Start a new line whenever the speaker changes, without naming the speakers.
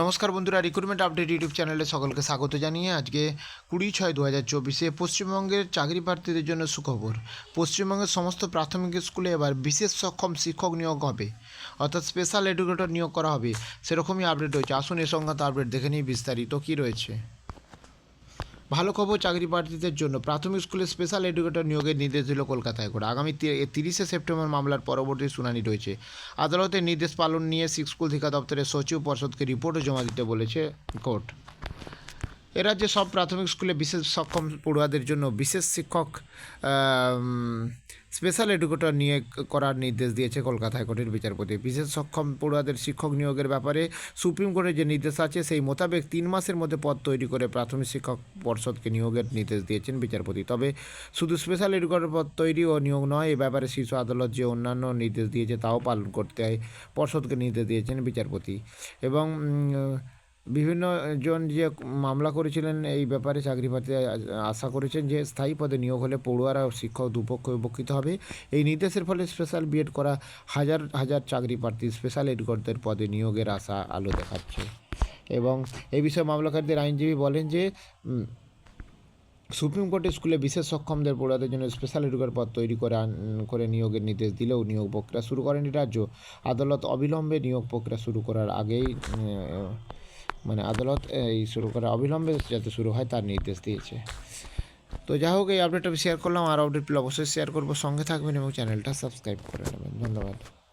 নমস্কার বন্ধুরা recruitment update YouTube চ্যানেলে সকলকে স্বাগত জানিয়ে আজকে কুড়ি ছয় দু হাজার চব্বিশে পশ্চিমবঙ্গের চাকরি প্রার্থীদের জন্য সুখবর। পশ্চিমবঙ্গের সমস্ত প্রাথমিক স্কুলে এবার বিশেষ সক্ষম শিক্ষক নিয়োগ হবে, অর্থাৎ স্পেশাল এডুকেটর নিয়োগ করা হবে, সেরকমই আপডেট হয়েছে আসুন এ সংক্রান্ত আপডেট দেখে নিই বিস্তারিত কী রয়েছে। ভালো খবর চাকরি প্রার্থীদের জন্য প্রাথমিক স্কুলে স্পেশাল এডুকেটর নিয়োগের নির্দেশ দিল কলকাতা হাইকোর্ট আগামী তিরিশে সেপ্টেম্বর মামলার পরবর্তী শুনানি রয়েছে। আদালতের নির্দেশ পালন নিয়ে সিক্স স্কুল শিক্ষা দপ্তরের সচিব পর্ষদকে রিপোর্টও জমা দিতে বলেছে কোর্ট। এ রাজ্যে সব প্রাথমিক স্কুলে বিশেষ সক্ষম পড়ুয়াদের জন্য বিশেষ শিক্ষক স্পেশাল এডুকেটর নিয়োগ করার নির্দেশ দিয়েছে কলকাতা হাইকোর্টের বিচারপতি। বিশেষ সক্ষম পড়ুয়াদের শিক্ষক নিয়োগের ব্যাপারে সুপ্রিম কোর্টের যে নির্দেশ আছে, সেই মোতাবেক তিন মাসের মধ্যে পদ তৈরি করে প্রাথমিক শিক্ষক পর্ষদকে নিয়োগের নির্দেশ দিয়েছেন বিচারপতি। তবে শুধু স্পেশাল এডুকেটর পদ তৈরি ও নিয়োগ নয়, এ ব্যাপারে শীর্ষ আদালত যে অন্যান্য নির্দেশ দিয়েছে, তাও পালন করতে হয় পর্ষদকে নির্দেশ দিয়েছেন বিচারপতি। এবং বিভিন্ন জন যে মামলা করেছিলেন এই ব্যাপারে চাকরি প্রার্থী আশা করেছেন যে স্থায়ী পদে নিয়োগ হলে পড়ুয়ারা শিক্ষক দুপক্ষ উপকৃত হবে। এই নির্দেশের ফলে স্পেশাল বিএড করা হাজার হাজার চাকরি প্রার্থী স্পেশাল এডুকেটরদের পদে নিয়োগের আশা আলো দেখাচ্ছে। এবং এই বিষয়ে মামলাকারীদের আইনজীবী বলেন যে সুপ্রিম কোর্টে স্কুলে বিশেষ সক্ষমদের পড়ুয়াদের জন্য স্পেশাল এডুকেটর পদ তৈরি করে করে নিয়োগের নির্দেশ দিলেও নিয়োগ প্রক্রিয়া শুরু করেনি রাজ্য। আদালত অবিলম্বে নিয়োগ প্রক্রিয়া শুরু করার আগেই মানে আদালত, এই শুরু করা অবিলম্বে যাতে শুরু হয় তার নির্দেশ দিয়েছে। তো যা হোক, এই আপডেটটা আমি শেয়ার করলাম। আর আপডেট অবশ্যই শেয়ার করব। সঙ্গে থাকবেন এবং চ্যানেলটা সাবস্ক্রাইব করে নেবেন। ধন্যবাদ।